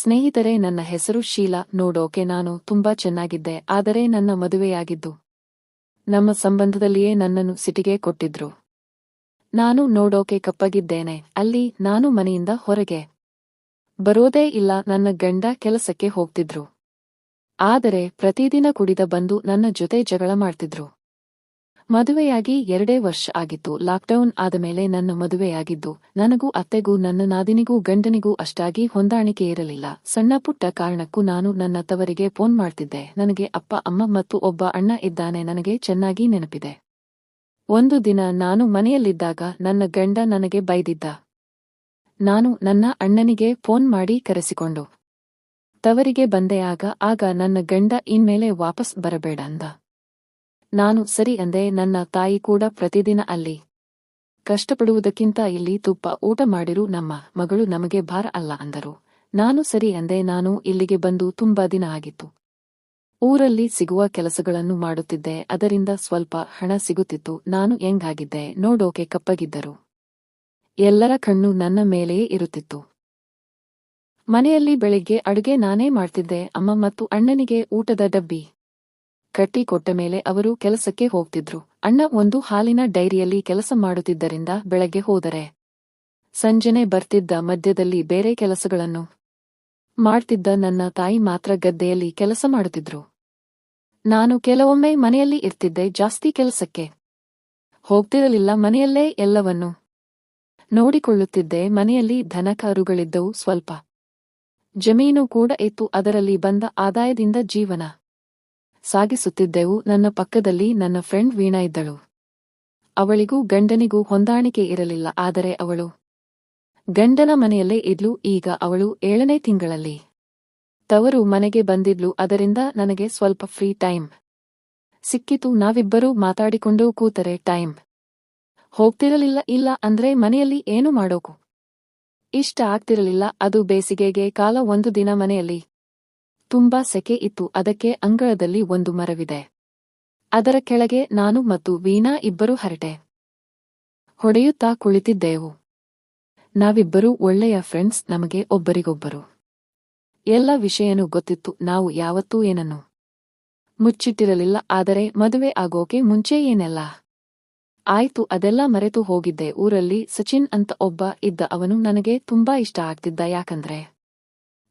ಸ್ನೇಹಿತರೆ, ನನ್ನ ಹೆಸರು ಶೀಲಾ. ನೋಡೋಕೆ ನಾನು ತುಂಬಾ ಚೆನ್ನಾಗಿದ್ದೆ, ಆದರೆ ನನ್ನ ಮದುವೆಯಾಗಿದ್ದು. ನಮ್ಮ ಸಂಬಂಧದಲ್ಲಿಯೇ ನನ್ನನ್ನು ಸಿಟಿಗೆ ಕೊಟ್ಟಿದ್ರು. ನಾನು ನೋಡೋಕೆ ಕಪ್ಪಗಿದ್ದೇನೆ, ಅಲ್ಲಿ ನಾನು ಮನೆಯಿಂದ ಹೊರಗೆ ಬರೋದೇ ಇಲ್ಲ, ನನ್ನ ಗಂಡ ಕೆಲಸಕ್ಕೆ ಹೋಗ್ತಿದ್ರು. ಆದರೆ ಪ್ರತಿದಿನ ಕುಡಿದ ಬಂದು ನನ್ನ ಜೊತೆ ಜಗಳ ಮಾಡ್ತಿದ್ರು. ಮದುವೆಯಾಗಿ ಎರಡೇ ವರ್ಷ ಆಗಿತ್ತು. ಲಾಕ್ಡೌನ್ ಆದಮೇಲೆ ನನ್ನ ಮದುವೆಯಾಗಿದ್ದು, ನನಗೂ ಅತ್ತೆಗೂ ನನ್ನ ನಾದಿನಿಗೂ ಗಂಡನಿಗೂ ಅಷ್ಟಾಗಿ ಹೊಂದಾಣಿಕೆ ಇರಲಿಲ್ಲ. ಸಣ್ಣ ಪುಟ್ಟ ಕಾರಣಕ್ಕೂ ನಾನು ನನ್ನ ತವರಿಗೆ ಫೋನ್ ಮಾಡ್ತಿದ್ದೆ. ನನಗೆ ಅಪ್ಪ, ಅಮ್ಮ ಮತ್ತು ಒಬ್ಬ ಅಣ್ಣ ಇದ್ದಾನೆ ನನಗೆ ಚೆನ್ನಾಗಿ ನೆನಪಿದೆ. ಒಂದು ದಿನ ನಾನು ಮನೆಯಲ್ಲಿದ್ದಾಗ ನನ್ನ ಗಂಡ ನನಗೆ ಬೈದಿದ್ದ. ನಾನು ನನ್ನ ಅಣ್ಣನಿಗೆ ಫೋನ್ ಮಾಡಿ ಕರೆಸಿಕೊಂಡು, ತವರಿಗೆ ಬಂದೆಯಾಗ ಆಗ ನನ್ನ ಗಂಡ ಇನ್ಮೇಲೆ ವಾಪಸ್ ಬರಬೇಡ ಅಂದ. ನಾನು ಸರಿ ಅಂದೆ ನನ್ನ ತಾಯಿ ಕೂಡ ಪ್ರತಿದಿನ ಅಲ್ಲಿ. ಕಷ್ಟಪಡುವುದಕ್ಕಿಂತ ಇಲ್ಲಿ ತುಪ್ಪ, ಊಟ ಮಾಡಿರು ನಮ್ಮ ಮಗಳು ನಮಗೆ ಭಾರ ಅಲ್ಲ ಅಂದರು. ನಾನು ಸರಿ ಅಂದೆ ನಾನು ಇಲ್ಲಿಗೆ ಬಂದು ತುಂಬಾ ದಿನ ಆಗಿತ್ತು. ಊರಲ್ಲಿ ಸಿಗುವ ಕೆಲಸಗಳನ್ನು ಮಾಡುತ್ತಿದ್ದೆ, ಅದರಿಂದ ಸ್ವಲ್ಪ ಹಣ ಸಿಗುತ್ತಿತ್ತು, ನಾನು ಹೆಂಗಾಗಿದ್ದೆ ನೋಡೋಕೆ ಕಪ್ಪಗಿದ್ದರು. ಎಲ್ಲರ ಕಣ್ಣು ನನ್ನ ಮೇಲೆಯೇ ಇರುತ್ತಿತ್ತು. ಮನೆಯಲ್ಲಿ ಬೆಳಿಗ್ಗೆ ಅಡುಗೆ ನಾನೇ ಮಾಡ್ತಿದ್ದೆ, ಅಮ್ಮ ಮತ್ತು ಅಣ್ಣನಿಗೆ ಊಟದ ಡಬ್ಬಿ. ಕಟ್ಟಿ ಕೊಟ್ಟ ಮೇಲೆ ಅವರು ಕೆಲಸಕ್ಕೆ ಹೋಗ್ತಿದ್ರು. ಅಣ್ಣ ಒಂದು ಹಾಲಿನ ಡೈರಿಯಲ್ಲಿ ಕೆಲಸ ಮಾಡುತ್ತಿದ್ದರಿಂದ ಬೆಳಗ್ಗೆ ಹೋದರೆ. ಸಂಜೆನೆ ಬರ್ತಿದ್ದ ಮಧ್ಯದಲ್ಲಿ ಬೇರೆ ಕೆಲಸಗಳನ್ನು ಮಾಡ್ತಿದ್ದ ನನ್ನ ತಾಯಿ ಮಾತ್ರ ಗದ್ದೆಯಲ್ಲಿ ಕೆಲಸ ಮಾಡುತ್ತಿದ್ರು. ನಾನು ಕೆಲವೊಮ್ಮೆ ಮನೆಯಲ್ಲಿ ಇರ್ತಿದ್ದೆ ಜಾಸ್ತಿ ಕೆಲಸಕ್ಕೆ ಹೋಗ್ತಿರಲಿಲ್ಲ, ಮನೆಯಲ್ಲೇ ಎಲ್ಲವನ್ನೂ ನೋಡಿಕೊಳ್ಳುತ್ತಿದ್ದೆ, ಮನೆಯಲ್ಲಿ ದನಕರುಗಳಿದ್ದವು ಸ್ವಲ್ಪ. ಜಮೀನು ಕೂಡ ಇತ್ತು, ಅದರಲ್ಲಿ ಬಂದ ಆದಾಯದಿಂದ ಜೀವನ ಸಾಗಿಸುತ್ತಿದ್ದೆವು, ನನ್ನ ಪಕ್ಕದಲ್ಲಿ ನನ್ನ ಫ್ರೆಂಡ್ ವೀಣಾ ಇದ್ದಳು. ಅವಳಿಗೂ ಗಂಡನಿಗೂ ಹೊಂದಾಣಿಕೆ ಇರಲಿಲ್ಲ, ಆದರೆ ಅವಳು ಗಂಡನ ಮನೆಯಲ್ಲೇ ಇದ್ಲು, ಈಗ ಅವಳು ಏಳನೇ ತಿಂಗಳಲ್ಲಿ. ತವರು ಮನೆಗೆ ಬಂದಿದ್ಲು, ಅದರಿಂದ ನನಗೆ ಸ್ವಲ್ಪ ಫ್ರೀ ಟೈಮ್ ಸಿಕ್ಕಿತು, ನಾವಿಬ್ಬರೂ ಮಾತಾಡಿಕೊಂಡು ಕೂತರೆ ಟೈಮ್ ಹೋಗ್ತಿರಲಿಲ್ಲ, ಇಲ್ಲ ಅಂದ್ರೆ ಮನೆಯಲ್ಲಿ ಏನು ಮಾಡೋಕು? ಇಷ್ಟ ಆಗ್ತಿರಲಿಲ್ಲ, ಅದು ಬೇಸಿಗೆಗೆ ಕಾಲ, ಒಂದು ದಿನ ಮನೆಯಲ್ಲಿ ತುಂಬಾ ಸೆಕೆ ಇತ್ತು, ಅದಕ್ಕೆ ಅಂಗಳದಲ್ಲಿ ಒಂದು ಮರವಿದೆ. ಅದರ ಕೆಳಗೆ ನಾನು ಮತ್ತು ವೀಣಾ ಇಬ್ಬರು ಹರಟೆ. ಹೊಡೆಯುತ್ತಾ ಕುಳಿತಿದ್ದೆವು. ನಾವಿಬ್ಬರೂ ಒಳ್ಳೆಯ ಫ್ರೆಂಡ್ಸ್, ನಮಗೆ ಒಬ್ಬರಿಗೊಬ್ಬರು. ಎಲ್ಲ ವಿಷಯನೂ ಗೊತ್ತಿತ್ತು, ನಾವು ಯಾವತ್ತೂ ಏನನ್ನು ಮುಚ್ಚಿಟ್ಟಿರಲಿಲ್ಲ, ಆದರೆ ಮದುವೆ ಆಗೋಕೆ ಮುಂಚೆ ಏನೆಲ್ಲ ಆಯ್ತು, ಅದೆಲ್ಲ ಮರೆತು ಹೋಗಿದ್ದೆ. ಊರಲ್ಲಿ ಸಚಿನ್ ಅಂತ ಒಬ್ಬ ಇದ್ದ, ಅವನು ನನಗೆ ತುಂಬಾ ಇಷ್ಟ ಆಗ್ತಿದ್ದ, ಯಾಕಂದ್ರೆ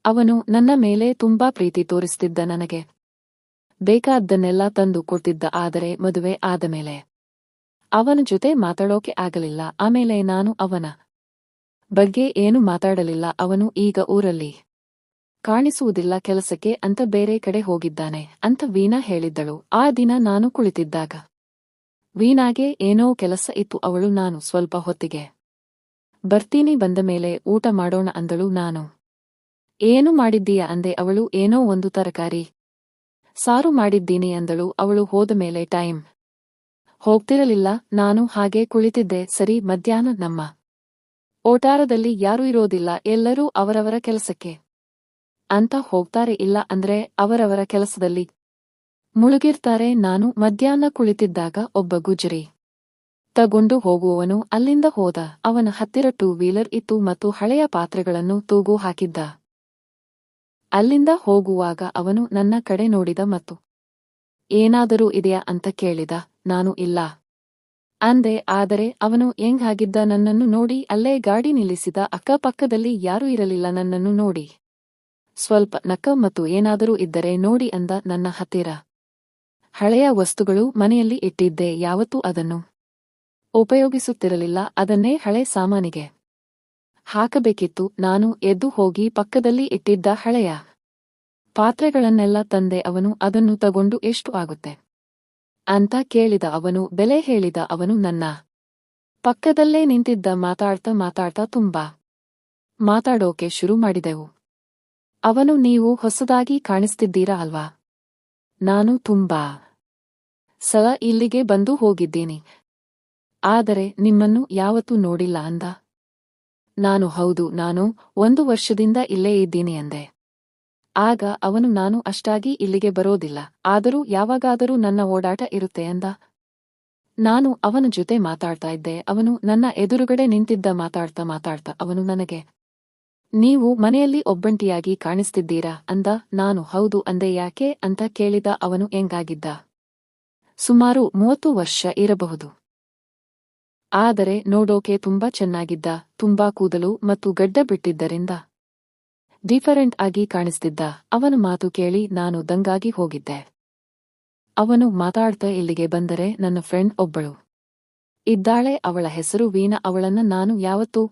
ಅವನು ನನ್ನ ಮೇಲೆ ತುಂಬಾ ಪ್ರೀತಿ ತೋರಿಸ್ತಿದ್ದ ನನಗೆ. ಬೇಕಾದ್ದನ್ನೆಲ್ಲ ತಂದು ಕೊಡ್ತಿದ್ದ ಆದರೆ ಮದುವೆ ಆದ ಮೇಲೆ. ಅವನ ಜೊತೆ ಮಾತಾಡೋಕೆ ಆಗಲಿಲ್ಲ, ಆಮೇಲೆ ನಾನು ಅವನ ಬಗ್ಗೆ ಏನು ಮಾತಾಡಲಿಲ್ಲ, ಅವನು ಈಗ ಊರಲ್ಲಿ ಕಾಣಿಸುವುದಿಲ್ಲ, ಕೆಲಸಕ್ಕೆ ಅಂತ ಬೇರೆ ಕಡೆ ಹೋಗಿದ್ದಾನೆ ಅಂತ ವೀಣಾ ಹೇಳಿದ್ದಳು. ಆ ದಿನ ನಾನು ಕುಳಿತಿದ್ದಾಗ ವೀಣಾಗೆ ಏನೋ ಕೆಲಸ ಇತ್ತು, ಅವಳು ನಾನು ಸ್ವಲ್ಪ ಹೊತ್ತಿಗೆ ಬರ್ತೀನಿ ಬಂದ ಮೇಲೆ ಊಟ ಮಾಡೋಣ ಅಂದಳು ನಾನು. ಏನು ಮಾಡಿದ್ದೀಯ ಅಂದೆ ಅವಳು, ಏನೋ ಒಂದು ತರಕಾರಿ. ಸಾರು ಮಾಡಿದ್ದೀನಿ ಅಂದಳು, ಅವಳು ಹೋದ ಮೇಲೆ ಟೈಮ್. ಹೋಗ್ತಿರಲಿಲ್ಲ, ನಾನು ಹಾಗೆ ಕುಳಿತಿದ್ದೆ, ಸರಿ, ಮಧ್ಯಾಹ್ನ ನಮ್ಮ. ಓಟಾರದಲ್ಲಿ ಯಾರೂ ಇರೋದಿಲ್ಲ, ಎಲ್ಲರೂ ಅವರವರ ಕೆಲಸಕ್ಕೆ. ಅಂತ ಹೋಗ್ತಾರೆ, ಇಲ್ಲ ಅಂದ್ರೆ ಅವರವರ ಕೆಲಸದಲ್ಲಿ. ಮುಳುಗಿರ್ತಾರೆ, ನಾನು ಮಧ್ಯಾಹ್ನ ಕುಳಿತಿದ್ದಾಗ ಒಬ್ಬ ಗುಜರಿ. ತಗೊಂಡು ಹೋಗುವವನು, ಅಲ್ಲಿಂದ ಹೋದ. ಅವನ ಹತ್ತಿರ ಟೂ ವೀಲರ್ ಇತ್ತು ಮತ್ತು ಹಳೆಯ ಪಾತ್ರೆಗಳನ್ನು ತೂಗು ಹಾಕಿದ್ದ. ಅಲ್ಲಿಂದ ಹೋಗುವಾಗ ಅವನು ನನ್ನ ಕಡೆ ನೋಡಿದ ಮತ್ತು, ಏನಾದರೂ ಇದೆಯಾ ಅಂತ ಕೇಳಿದ, ನಾನು ಇಲ್ಲ. ಅಂದೆ, ಆದರೆ ಅವನು ಹೆಂಗಾಗಿದ್ದ ನನ್ನನ್ನು ನೋಡಿ, ಅಲ್ಲೇ ಗಾಡಿ ನಿಲ್ಲಿಸಿದ ಅಕ್ಕಪಕ್ಕದಲ್ಲಿ ಯಾರೂ ಇರಲಿಲ್ಲ, ನನ್ನನ್ನು ನೋಡಿ. ಸ್ವಲ್ಪ ನಕ್ಕ ಮತ್ತು ಏನಾದರೂ ಇದ್ದರೆ ನೋಡಿ ಅಂದ ನನ್ನ ಹತ್ತಿರ. ಹಳೆಯ ವಸ್ತುಗಳು ಮನೆಯಲ್ಲಿ ಇಟ್ಟಿದ್ದೆ, ಯಾವತ್ತೂ ಅದನ್ನು ಉಪಯೋಗಿಸುತ್ತಿರಲಿಲ್ಲ, ಅದನ್ನೇ ಹಳೆ ಸಾಮಾನಿಗೆ. ಹಾಕಬೇಕಿತ್ತು, ನಾನು ಎದ್ದು ಹೋಗಿ ಪಕ್ಕದಲ್ಲಿ ಇಟ್ಟಿದ್ದ ಹಳೆಯ ಪಾತ್ರೆಗಳನ್ನೆಲ್ಲ ತಂದೆ ಅವನು ಅದನ್ನು ತಗೊಂಡು ಎಷ್ಟು ಆಗುತ್ತೆ? ಅಂತ ಕೇಳಿದ ಅವನು, ಬೆಲೆ ಹೇಳಿದ ಅವನು ನನ್ನ ಪಕ್ಕದಲ್ಲೇ ನಿಂತಿದ್ದ ಮಾತಾಡ್ತಾ ಮಾತಾಡ್ತಾ ತುಂಬಾ ಮಾತಾಡೋಕೆ ಶುರು ಮಾಡಿದೆವು. ಅವನು, ನೀವು ಹೊಸದಾಗಿ ಕಾಣಿಸ್ತಿದ್ದೀರಾ ಅಲ್ವಾ? ನಾನು ತುಂಬಾ ಸಲ ಇಲ್ಲಿಗೆ ಬಂದು ಹೋಗಿದ್ದೀನಿ. ಆದರೆ ನಿಮ್ಮನ್ನು ಯಾವತ್ತೂ ನೋಡಿಲ್ಲ ಅಂದ. ನಾನು ಹೌದು, ನಾನು ಒಂದು ವರ್ಷದಿಂದ ಇಲ್ಲೇ ಇದ್ದೀನಿ ಅಂದೆ. ಆಗ ಅವನು, ನಾನು ಅಷ್ಟಾಗಿ ಇಲ್ಲಿಗೆ ಬರೋದಿಲ್ಲ, ಆದರೂ ಯಾವಾಗಾದರೂ ನನ್ನ ಓಡಾಟ ಇರುತ್ತೆ ಅಂದ. ನಾನು ಅವನ ಜೊತೆ ಮಾತಾಡ್ತಾ ಇದ್ದೆ, ಅವನು ನನ್ನ ಎದುರುಗಡೆ ನಿಂತಿದ್ದ ಮಾತಾಡ್ತಾ ಮಾತಾಡ್ತಾ ಅವನು ನನಗೆ, ನೀವು ಮನೆಯಲ್ಲಿ ಒಬ್ಬಂಟಿಯಾಗಿ ಕಾಣಿಸ್ತಿದ್ದೀರಾ? ಅಂದ. ನಾನು ಹೌದು ಅಂದೆ, ಯಾಕೆ? ಅಂತ ಕೇಳಿದ ಅವನು ಎಂಗಾಗಿದ್ದ ಸುಮಾರು ಮೂವತ್ತು ವರ್ಷ ಇರಬಹುದು. ಆದರೆ ನೋಡೋಕೆ ತುಂಬಾ ಚೆನ್ನಾಗಿದ್ದ, ತುಂಬಾ ಕೂದಲು ಮತ್ತು ಗಡ್ಡ ಬಿಟ್ಟಿದ್ದರಿಂದ ಡಿಫರೆಂಟ್ ಆಗಿ ಕಾಣಿಸ್ತಿದ್ದ. ಅವನ ಮಾತು ಕೇಳಿ ನಾನು ದಂಗಾಗಿ ಹೋಗಿದ್ದೆ. ಅವನು ಮಾತಾಡ್ತಾ ಇಲ್ಲಿಗೆ ಬಂದರೆ ನನ್ನ ಫ್ರೆಂಡ್ ಒಬ್ಬಳು. ಇದ್ದಾಳೆ ಅವಳ ಹೆಸರು ವೀಣಾ, ಅವಳನ್ನ ನಾನು ಯಾವತ್ತೂ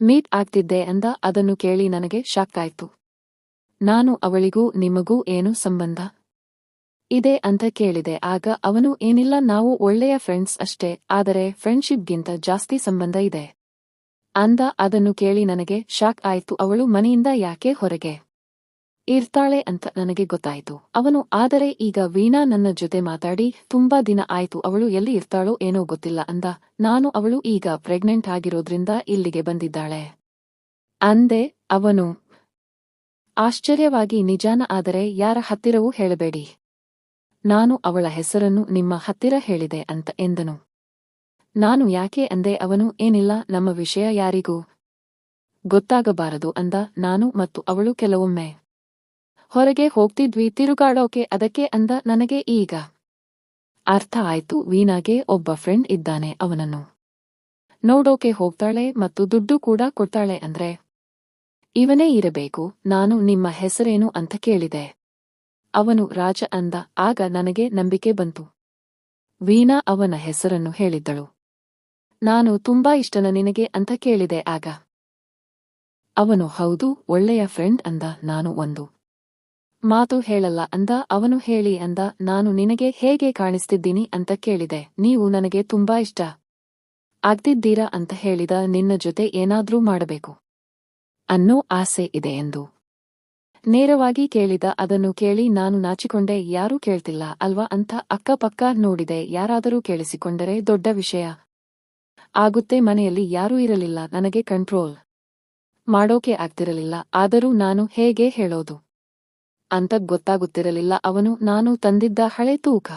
ಮೀಟ್ ಆಗ್ತಿದ್ದೆ ಅಂದ. ಅದನ್ನು ಕೇಳಿ ನನಗೆ ಶಾಕ್ ಆಯ್ತು. ನಾನು ಅವಳಿಗೂ ನಿಮಗೂ ಏನು ಸಂಬಂಧ? ಇದೆ ಅಂತ ಕೇಳಿದೆ, ಆಗ ಅವನು, ಏನಿಲ್ಲ, ನಾವು ಒಳ್ಳೆಯ ಫ್ರೆಂಡ್ಸ್ ಅಷ್ಟೇ, ಆದರೆ ಫ್ರೆಂಡ್ಶಿಪ್ಗಿಂತ ಜಾಸ್ತಿ ಸಂಬಂಧ ಇದೆ. ಅಂದ ಅದನ್ನು ಕೇಳಿ ನನಗೆ ಶಾಕ್ ಆಯ್ತು, ಅವಳು ಮನೆಯಿಂದ ಯಾಕೆ ಹೊರಗೆ ಇರ್ತಾಳೆ ಅಂತ ನನಗೆ ಗೊತ್ತಾಯ್ತು. ಅವನು, ಆದರೆ ಈಗ ವೀಣಾ ನನ್ನ ಜೊತೆ ಮಾತಾಡಿ, ತುಂಬಾ ದಿನ ಆಯ್ತು, ಅವಳು ಎಲ್ಲಿ ಇರ್ತಾಳೋ ಏನೋ ಗೊತ್ತಿಲ್ಲ ಅಂದ. ನಾನು, ಅವಳು ಈಗ ಪ್ರೆಗ್ನೆಂಟ್ ಆಗಿರೋದ್ರಿಂದ ಇಲ್ಲಿಗೆ ಬಂದಿದ್ದಾಳೆ. ಅಂದೆ ಅವನು, ಆಶ್ಚರ್ಯವಾಗಿ, ನಿಜಾನ, ಆದರೆ ಯಾರ ಹತ್ತಿರವೂ ಹೇಳಬೇಡಿ. ನಾನು ಅವಳ ಹೆಸರನ್ನು ನಿಮ್ಮ ಹತ್ತಿರ ಹೇಳಿದೆ ಅಂತ ಎಂದನು. ನಾನು ಯಾಕೆ ಅಂದೆ ಅವನು, ಏನಿಲ್ಲ, ನಮ್ಮ ವಿಷಯ ಯಾರಿಗೂ ಗೊತ್ತಾಗಬಾರದು ಅಂದ ನಾನು ಮತ್ತು ಅವಳು ಕೆಲವೊಮ್ಮೆ. ಹೊರಗೆ ಹೋಗ್ತಿದ್ವಿ, ತಿರುಗಾಡೋಕೆ, ಅದಕ್ಕೆ ಅಂದ ನನಗೆ ಈಗ. ಅರ್ಥ ಆಯ್ತು, ವೀಣಾಗೆ ಒಬ್ಬ ಫ್ರೆಂಡ್ ಇದ್ದಾನೆ ಅವನನ್ನು. ನೋಡೋಕೆ ಹೋಗ್ತಾಳೆ ಮತ್ತು ದುಡ್ಡು ಕೂಡ ಕೊಡ್ತಾಳೆ ಅಂದ್ರೆ, ಇವನೇ ಇರಬೇಕು, ನಾನು ನಿಮ್ಮ ಹೆಸರೇನು ಅಂತ ಕೇಳಿದೆ. ಅವನು ರಾಜ ಅಂದ, ಆಗ ನನಗೆ ನಂಬಿಕೆ ಬಂತು. ವೀಣಾ ಅವನ ಹೆಸರನ್ನು ಹೇಳಿದ್ದಳು. ನಾನು ತುಂಬಾ ಇಷ್ಟನ ನಿನಗೆ ಅಂತ ಕೇಳಿದೆ ಆಗ. ಅವನು, ಹೌದು, ಒಳ್ಳೆಯ ಫ್ರೆಂಡ್ ಅಂದ, ನಾನು ಒಂದು ಮಾತು ಹೇಳಲ್ಲ ಅಂದ, ಅವನು ಹೇಳಿ ಅಂದ, ನಾನು ನಿನಗೆ ಹೇಗೆ ಕಾಣಿಸ್ತಿದ್ದೀನಿ ಅಂತ ಕೇಳಿದೆ, ನೀವು ನನಗೆ ತುಂಬಾ ಇಷ್ಟ ಆಗ್ತಿದ್ದೀರಾ ಅಂತ ಹೇಳಿದ, ನಿನ್ನ ಜೊತೆ ಏನಾದ್ರೂ ಮಾಡಬೇಕು ಅನ್ನೋ ಆಸೆ ಇದೆ ಎಂದು ನೇರವಾಗಿ ಕೇಳಿದ ಅದನ್ನು ಕೇಳಿ ನಾನು ನಾಚಿಕೊಂಡೆ, ಯಾರೂ ಕೇಳ್ತಿಲ್ಲ, ಅಲ್ವಾ? ಅಂತ ಅಕ್ಕಪಕ್ಕ ನೋಡಿದೆ, ಯಾರಾದರೂ ಕೇಳಿಸಿಕೊಂಡರೆ ದೊಡ್ಡ ವಿಷಯ. ಆಗುತ್ತೆ, ಮನೆಯಲ್ಲಿ ಯಾರೂ ಇರಲಿಲ್ಲ, ನನಗೆ ಕಂಟ್ರೋಲ್ ಮಾಡೋಕೆ ಆಗ್ತಿರಲಿಲ್ಲ, ಆದರೂ ನಾನು ಹೇಗೆ ಹೇಳೋದು? ಅಂತ ಗೊತ್ತಾಗುತ್ತಿರಲಿಲ್ಲ, ಅವನು, ನಾನು ತಂದಿದ್ದ ಹಳೆ ತೂಕ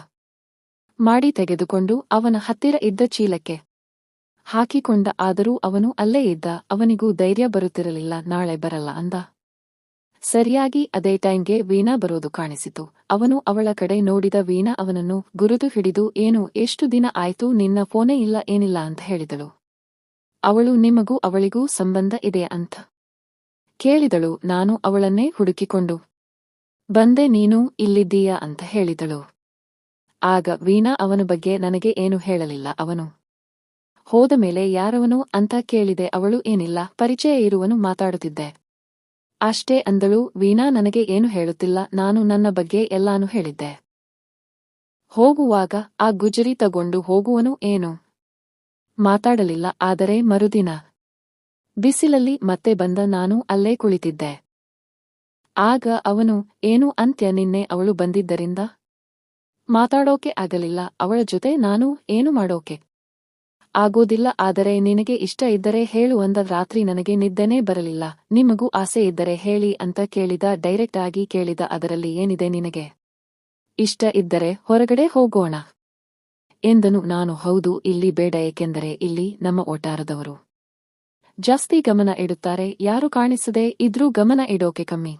ಮಾಡಿ ತೆಗೆದುಕೊಂಡು ಅವನ ಹತ್ತಿರ ಇದ್ದ ಚೀಲಕ್ಕೆ ಹಾಕಿಕೊಂಡ, ಆದರೂ ಅವನು ಅಲ್ಲೇ ಇದ್ದ, ಅವನಿಗೂ ಧೈರ್ಯ ಬರುತ್ತಿರಲಿಲ್ಲ, ನಾಳೆ ಬರಲ್ಲ ಅಂದ. ಸರಿಯಾಗಿ ಅದೇ ಟೈಮ್ಗೆ ವೀಣಾ ಬರೋದು ಕಾಣಿಸಿತು. ಅವನು ಅವಳ ಕಡೆ ನೋಡಿದ ವೀಣಾ ಅವನನ್ನು ಗುರುತು ಹಿಡಿದು, ಏನು, ಎಷ್ಟು ದಿನ ಆಯ್ತು, ನಿನ್ನ ಫೋನೇ ಇಲ್ಲ, ಏನಿಲ್ಲ ಅಂತ ಹೇಳಿದಳು. ಅವಳು ನಿಮಗೂ ಅವಳಿಗೂ ಸಂಬಂಧ ಇದೆ ಅಂತ ಕೇಳಿದಳು. ನಾನು ಅವಳನ್ನೇ ಹುಡುಕಿಕೊಂಡು ಬಂದೆ, ನೀನು ಇಲ್ಲಿದ್ದೀಯಾ ಅಂತ ಹೇಳಿದಳು. ಆಗ ವೀಣಾ ಅವನ ಬಗ್ಗೆ ನನಗೆ ಏನು ಹೇಳಲಿಲ್ಲ. ಅವನು ಹೋದ ಮೇಲೆ ಯಾರವನು ಅಂತ ಕೇಳಿದೆ. ಅವಳು ಏನಿಲ್ಲ, ಪರಿಚಯ ಇರುವನು ಮಾತಾಡುತ್ತಿದ್ದೆ. ಅಷ್ಟೇ ಅಂದಳು, ವೀಣಾ ನನಗೆ ಏನು ಹೇಳುತ್ತಿಲ್ಲ, ನಾನು ನನ್ನ ಬಗ್ಗೆ ಎಲ್ಲಾನು ಹೇಳಿದ್ದೆ. ಹೋಗುವಾಗ ಆ ಗುಜರಿ ತಗೊಂಡು ಹೋಗುವನು ಏನು? ಮಾತಾಡಲಿಲ್ಲ, ಆದರೆ ಮರುದಿನ ಬಿಸಿಲಲ್ಲಿ ಮತ್ತೆ ಬಂದ ನಾನು ಅಲ್ಲೇ ಕುಳಿತಿದ್ದೆ. ಆಗ ಅವನು, ಏನು ಅಂತ್ಯ ನಿನ್ನೆ ಅವಳು ಬಂದಿದ್ದರಿಂದ? ಮಾತಾಡೋಕೆ ಆಗಲಿಲ್ಲ, ಅವಳ ಜೊತೆ ನಾನು ಏನು ಮಾಡೋಕೆ? ಆಗೋದಿಲ್ಲ, ಆದರೆ ನಿನಗೆ ಇಷ್ಟ ಇದ್ದರೆ ಹೇಳು ಅಂದ ರಾತ್ರಿ ನನಗೆ ನಿದ್ದೆನೇ ಬರಲಿಲ್ಲ. ನಿಮಗೂ ಆಸೆ ಇದ್ದರೆ ಹೇಳಿ ಅಂತ ಕೇಳಿದ, ಡೈರೆಕ್ಟ್ ಆಗಿ ಕೇಳಿದ, ಅದರಲ್ಲಿ ಏನಿದೆ ನಿನಗೆ? ಇಷ್ಟ ಇದ್ದರೆ ಹೊರಗಡೆ ಹೋಗೋಣ ಎಂದನು. ನಾನು, ಹೌದು, ಇಲ್ಲಿ ಬೇಡ, ಏಕೆಂದರೆ ಇಲ್ಲಿ ನಮ್ಮ ಒಟ್ಟಾರದವರು. ಜಾಸ್ತಿ ಗಮನ ಇಡುತ್ತಾರೆ, ಯಾರು ಕಾಣಿಸದೆ ಇದ್ರೂ ಗಮನ ಇಡೋಕೆ ಕಮ್ಮಿ.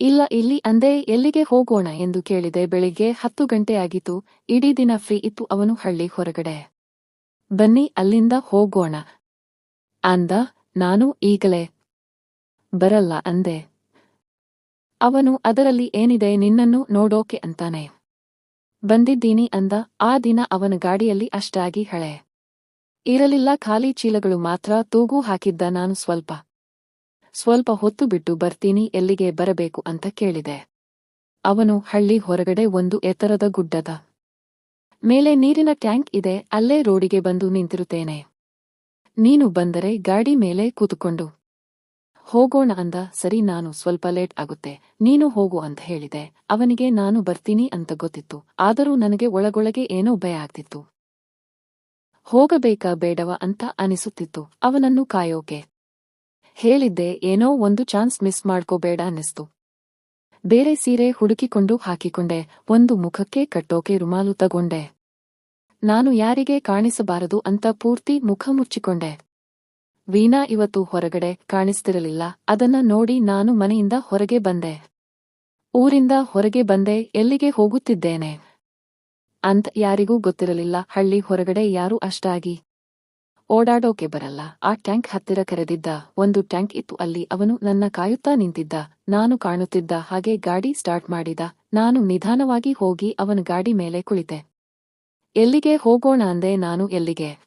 ಇಲ್ಲ, ಇಲ್ಲಿ ಅಂದೇ ಎಲ್ಲಿಗೆ ಹೋಗೋಣ ಎಂದು ಕೇಳಿದೆ. ಬೆಳಿಗ್ಗೆ ಹತ್ತು ಗಂಟೆ ಆಗಿತ್ತು, ಇಡೀ ದಿನ ಫ್ರೀ ಇತ್ತು, ಅವನು ಹಳ್ಳಿ ಹೊರಗಡೆ ಬನ್ನಿ ಅಲ್ಲಿಂದ ಹೋಗೋಣ. ಅಂದ, ನಾನು ಈಗಲೇ ಬರಲ್ಲ, ಅಂದೆ. ಅವನು, ಅದರಲ್ಲಿ ಏನಿದೆ ನಿನ್ನನ್ನು ನೋಡೋಕೆ ಅಂತಾನೆ. ಬಂದಿದ್ದೀನಿ, ಅಂದ. ಆ ದಿನ ಅವನ ಗಾಡಿಯಲ್ಲಿ ಅಷ್ಟಾಗಿ ಹಳೆ. ಇರಲಿಲ್ಲ, ಖಾಲಿ ಚೀಲಗಳು ಮಾತ್ರ ತೂಗು ಹಾಕಿದ್ದ ನಾನು ಸ್ವಲ್ಪ. ಸ್ವಲ್ಪ ಹೊತ್ತು ಬಿಟ್ಟು ಬರ್ತೀನಿ, ಎಲ್ಲಿಗೆ ಬರಬೇಕು ಅಂತ ಕೇಳಿದೆ. ಅವನು ಹಳ್ಳಿ ಹೊರಗಡೆ ಒಂದು ಎತ್ತರದ ಗುಡ್ಡದ ಮೇಲೆ ನೀರಿನ ಟ್ಯಾಂಕ್ ಇದೆ, ಅಲ್ಲೇ ರೋಡಿಗೆ ಬಂದು ನಿಂತಿರುತ್ತೇನೆ. ನೀನು ಬಂದರೆ ಗಾಡಿ ಮೇಲೆ ಕೂತುಕೊಂಡು. ಹೋಗೋಣ ಅಂದ, ಸರಿ ನಾನು ಸ್ವಲ್ಪ ಲೇಟ್ ಆಗುತ್ತೆ, ನೀನು ಹೋಗು ಅಂತ ಹೇಳಿದೆ. ಅವನಿಗೆ, ನಾನು ಬರ್ತೀನಿ ಅಂತ ಗೊತ್ತಿತ್ತು, ಆದರೂ ನನಗೆ ಒಳಗೊಳಗೆ ಏನೋ ಭಯ ಆಗ್ತಿತ್ತು. ಹೋಗಬೇಕಾ ಬೇಡವ ಅಂತ ಅನಿಸುತ್ತಿತ್ತು, ಅವನನ್ನು ಕಾಯೋಕೆ. ಹೇಳಿದ್ದೆ, ಏನೋ ಒಂದು ಚಾನ್ಸ್ ಮಿಸ್ ಮಾಡ್ಕೋಬೇಡ ಅನ್ನಿಸ್ತು. ಬೇರೆ ಸೀರೆ ಹುಡುಕಿಕೊಂಡು ಹಾಕಿಕೊಂಡೆ, ಒಂದು ಮುಖಕ್ಕೆ ಕಟ್ಟೋಕೆ ರುಮಾಲು ತಗೊಂಡೆ. ನಾನು ಯಾರಿಗೆ ಕಾಣಿಸಬಾರದು ಅಂತ ಪೂರ್ತಿ ಮುಖ ಮುಚ್ಚಿಕೊಂಡೆ. ವೀಣಾ ಇವತ್ತು ಹೊರಗಡೆ ಕಾಣಿಸ್ತಿರಲಿಲ್ಲ, ಅದನ್ನ ನೋಡಿ ನಾನು ಮನೆಯಿಂದ ಹೊರಗೆ ಬಂದೆ. ಊರಿಂದ ಹೊರಗೆ ಬಂದೆ, ಎಲ್ಲಿಗೆ ಹೋಗುತ್ತಿದ್ದೇನೆ? ಅಂತ ಯಾರಿಗೂ ಗೊತ್ತಿರಲಿಲ್ಲ, ಹಳ್ಳಿ ಹೊರಗಡೆ ಯಾರೂ ಅಷ್ಟಾಗಿ? ಓಡಾಡೋಕೆ ಬರಲ್ಲ, ಆ ಟ್ಯಾಂಕ್ ಹತ್ತಿರ ಕರೆದಿದ್ದ, ಒಂದು ಟ್ಯಾಂಕ್ ಇತ್ತು ಅಲ್ಲಿ ಅವನು ನನ್ನ ಕಾಯುತ್ತಾ ನಿಂತಿದ್ದ, ನಾನು ಕಾಣುತ್ತಿದ್ದ ಹಾಗೆ ಗಾಡಿ ಸ್ಟಾರ್ಟ್ ಮಾಡಿದ, ನಾನು ನಿಧಾನವಾಗಿ ಹೋಗಿ ಅವನ ಗಾಡಿ ಮೇಲೆ ಕುಳಿತೆ. ಎಲ್ಲಿಗೆ ಹೋಗೋಣ ಅಂದೆ ನಾನು ಎಲ್ಲಿಗೆ?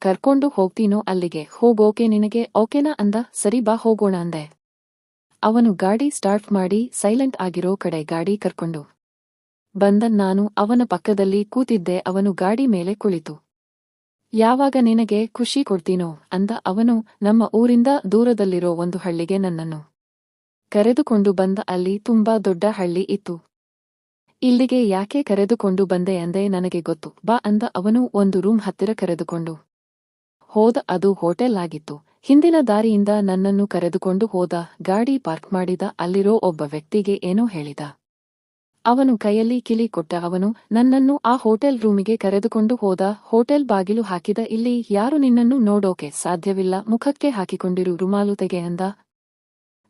ಕರ್ಕೊಂಡು ಹೋಗ್ತೀನೋ ಅಲ್ಲಿಗೆ? ಹೋಗೋಕೆ ನಿನಗೆ ಓಕೆನಾ ಅಂದ? ಸರಿ ಬಾ ಹೋಗೋಣ ಅಂದೆ. ಅವನು ಗಾಡಿ ಸ್ಟಾರ್ಟ್ ಮಾಡಿ ಸೈಲೆಂಟ್ ಆಗಿರೋ ಕಡೆ ಗಾಡಿ ಕರ್ಕೊಂಡು ಬಂದ ನಾನು ಅವನ ಪಕ್ಕದಲ್ಲಿ ಕೂತಿದ್ದೆ ಅವನು ಗಾಡಿ ಮೇಲೆ ಕುಳಿತು. ಯಾವಾಗ ನಿನಗೆ ಖುಷಿ ಕೊಡ್ತೀನೋ ಅಂದ ಅವನು, ನಮ್ಮ ಊರಿಂದ ದೂರದಲ್ಲಿರೋ ಒಂದು ಹಳ್ಳಿಗೆ ನನ್ನನ್ನು ಕರೆದುಕೊಂಡು ಬಂದ ಅಲ್ಲಿ ತುಂಬಾ ದೊಡ್ಡ ಹಳ್ಳಿ ಇತ್ತು. ಇಲ್ಲಿಗೆ ಯಾಕೆ ಕರೆದುಕೊಂಡು ಬಂದೆ ಅಂದೆ ನನಗೆ ಗೊತ್ತು. ಬಾ ಅಂದ ಅವನು ಒಂದು ರೂಮ್ ಹತ್ತಿರ ಕರೆದುಕೊಂಡು. ಹೋದ, ಅದು ಹೋಟೆಲ್ ಆಗಿತ್ತು. ಹಿಂದಿನ ದಾರಿಯಿಂದ ನನ್ನನ್ನು ಕರೆದುಕೊಂಡು ಹೋದ, ಗಾಡಿ ಪಾರ್ಕ್ ಮಾಡಿದ, ಅಲ್ಲಿರೋ ಒಬ್ಬ ವ್ಯಕ್ತಿಗೆ ಏನೋ ಹೇಳಿದ. ಅವನು ಕೈಯಲ್ಲಿ ಕಿಲಿ ಕೊಟ್ಟ ಅವನು, ನನ್ನನ್ನು ಆ ಹೋಟೆಲ್ ರೂಮಿಗೆ ಕರೆದುಕೊಂಡು ಹೋದ, ಹೋಟೆಲ್ ಬಾಗಿಲು ಹಾಕಿದ, ಇಲ್ಲಿ ಯಾರು ನಿನ್ನನ್ನು ನೋಡೋಕೆ ಸಾಧ್ಯವಿಲ್ಲ, ಮುಖಕ್ಕೆ ಹಾಕಿಕೊಂಡಿರು, ರುಮಾಲು ತೆಗೆ ಅಂದ.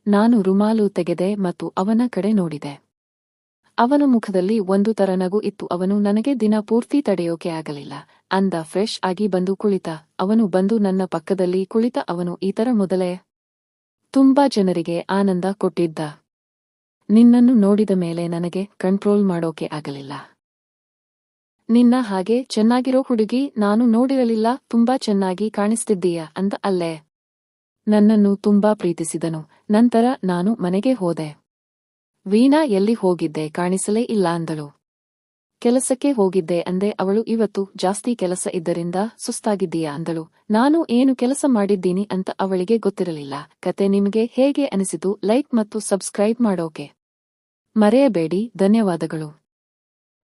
ನಾನು ರುಮಾಲು ತೆಗೆದೆ ಮತ್ತು ಅವನ ಕಡೆ ನೋಡಿದೆ. ಅವನ ಮುಖದಲ್ಲಿ ಒಂದು ತರ ನಗು ಇತ್ತು. ಅವನು, ನನಗೆ ದಿನ ಪೂರ್ತಿ ತಡೆಯೋಕೆ ಆಗಲಿಲ್ಲ. ಅಂದ ಫ್ರೆಶ್ ಆಗಿ ಬಂದು ಕುಳಿತ. ಅವನು ಬಂದು ನನ್ನ ಪಕ್ಕದಲ್ಲಿ ಕುಳಿತ. ಅವನು, ಈ ತರ ಮೊದಲೇ ತುಂಬಾ ಜನರಿಗೆ ಆನಂದ ಕೊಟ್ಟಿದ್ದ. ನಿನ್ನನ್ನು ನೋಡಿದ ಮೇಲೆ ನನಗೆ ಕಂಟ್ರೋಲ್ ಮಾಡೋಕೆ ಆಗಲಿಲ್ಲ. ನಿನ್ನ ಹಾಗೆ ಚೆನ್ನಾಗಿರೋ ಹುಡುಗಿ ನಾನು ನೋಡಿರಲಿಲ್ಲ. ತುಂಬಾ ಚೆನ್ನಾಗಿ ಕಾಣಿಸ್ತಿದ್ದೀಯ? ಅಂದ ಅಲ್ಲೇ. ನನ್ನನ್ನು ತುಂಬಾ ಪ್ರೀತಿಸಿದನು. ನಂತರ ನಾನು ಮನೆಗೆ ಹೋದೆ. ವೀಣಾ ಎಲ್ಲಿ ಹೋಗಿದ್ದೆ ಕಾಣಿಸಲೇ ಇಲ್ಲ ಅಂದಳು. ಕೆಲಸಕ್ಕೆ ಹೋಗಿದ್ದೆ ಅಂದೆ, ಅವಳು ಇವತ್ತು ಜಾಸ್ತಿ ಕೆಲಸ ಇದ್ದರಿಂದ ಸುಸ್ತಾಗಿದ್ದೀಯಾ ಅಂದಳು. ನಾನು ಏನು ಕೆಲಸ ಮಾಡಿದ್ದೀನಿ ಅಂತ ಅವಳಿಗೆ ಗೊತ್ತಿರಲಿಲ್ಲ. ಕತೆ ನಿಮಗೆ ಹೇಗೆ ಅನಿಸಿತು ಲೈಕ್ ಮತ್ತು ಸಬ್ಸ್ಕ್ರೈಬ್ ಮಾಡೋಕೆ. ಮರೆಯಬೇಡಿ, ಧನ್ಯವಾದಗಳು.